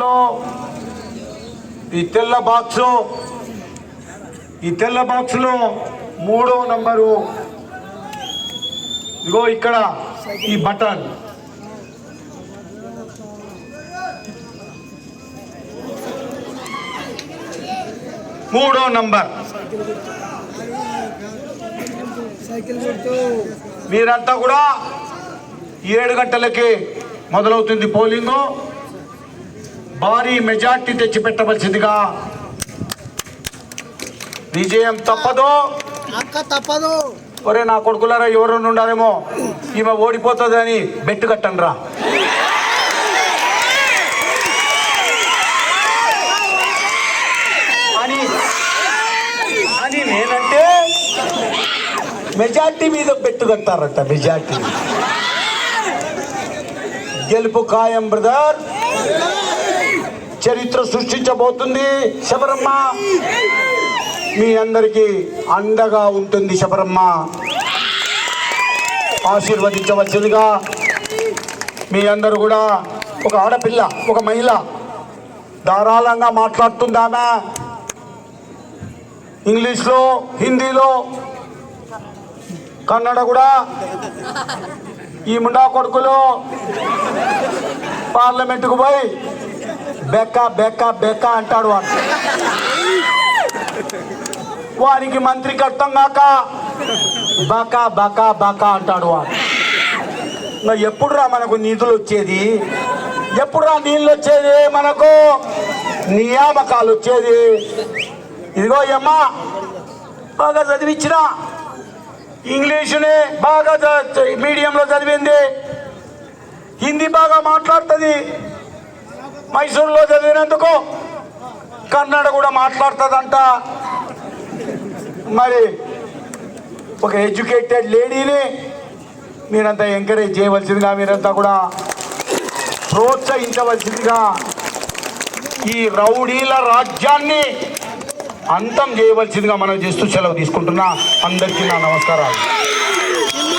దీంట్లో ఈ తెల్ల బాక్స్ ఈ తెల్ల బాక్స్లో మూడో నంబరు. ఇగో ఇక్కడ ఈ బటన్. మూడో నంబర్. మీరంతా కూడా ఏడు గంటలకి మొదలవుతుంది పోలింగు. భారీ మెజార్టీ తెచ్చిపెట్టవలసిందిగా. విజయం తప్పదు. తప్పదు. ఒరే నా కొడుకులారా ఎవరు ఉండాలేమో ఈమె ఓడిపోతుంది అని బెట్టు కట్టండి రా అని అని నేనంటే మెజార్టీ మీద బెట్టు కట్టారట మెజార్టీ. గెలుపు ఖాయం బ్రదర్. చరిత్ర సృష్టించబోతుంది శబరమ్మ. మీ అందరికీ అండగా ఉంటుంది శబరమ్మ. ఆశీర్వదించవలసిందిగా మీ అందరూ కూడా ఒక ఆడపిల్ల ఒక మహిళ ధారాళంగా మాట్లాడుతుందామె. ఇంగ్లీష్లో హిందీలో కన్నడ కూడా. ఈ ముండా కొడుకులు పార్లమెంటుకు పోయి బెక్క బెక్క బెక్క అంటాడు వాడు. వారికి మంత్రి కట్టం కాక బకా బకా బకా అంటాడు వాడు. ఎప్పుడురా మనకు నిధులు వచ్చేది? ఎప్పుడురా నీళ్ళు వచ్చేది మనకు? నియామకాలు వచ్చేది. ఇదిగో అమ్మా బాగా చదివించిన ఇంగ్లీషుని బాగా మీడియంలో చదివింది. హిందీ బాగా మాట్లాడుతుంది. మైసూరులో చదివినందుకు కన్నడ కూడా మాట్లాడుతుందంట. మరి ఒక ఎడ్యుకేటెడ్ లేడీని మీరంతా ఎంకరేజ్ చేయవలసిందిగా మీరంతా కూడా ప్రోత్సహించవలసిందిగా ఈ రౌడీల రాజ్యాన్ని అంతం చేయవలసిందిగా మనం చేస్తూ సెలవు తీసుకుంటున్నా. అందరికీ నా నమస్కారాలు.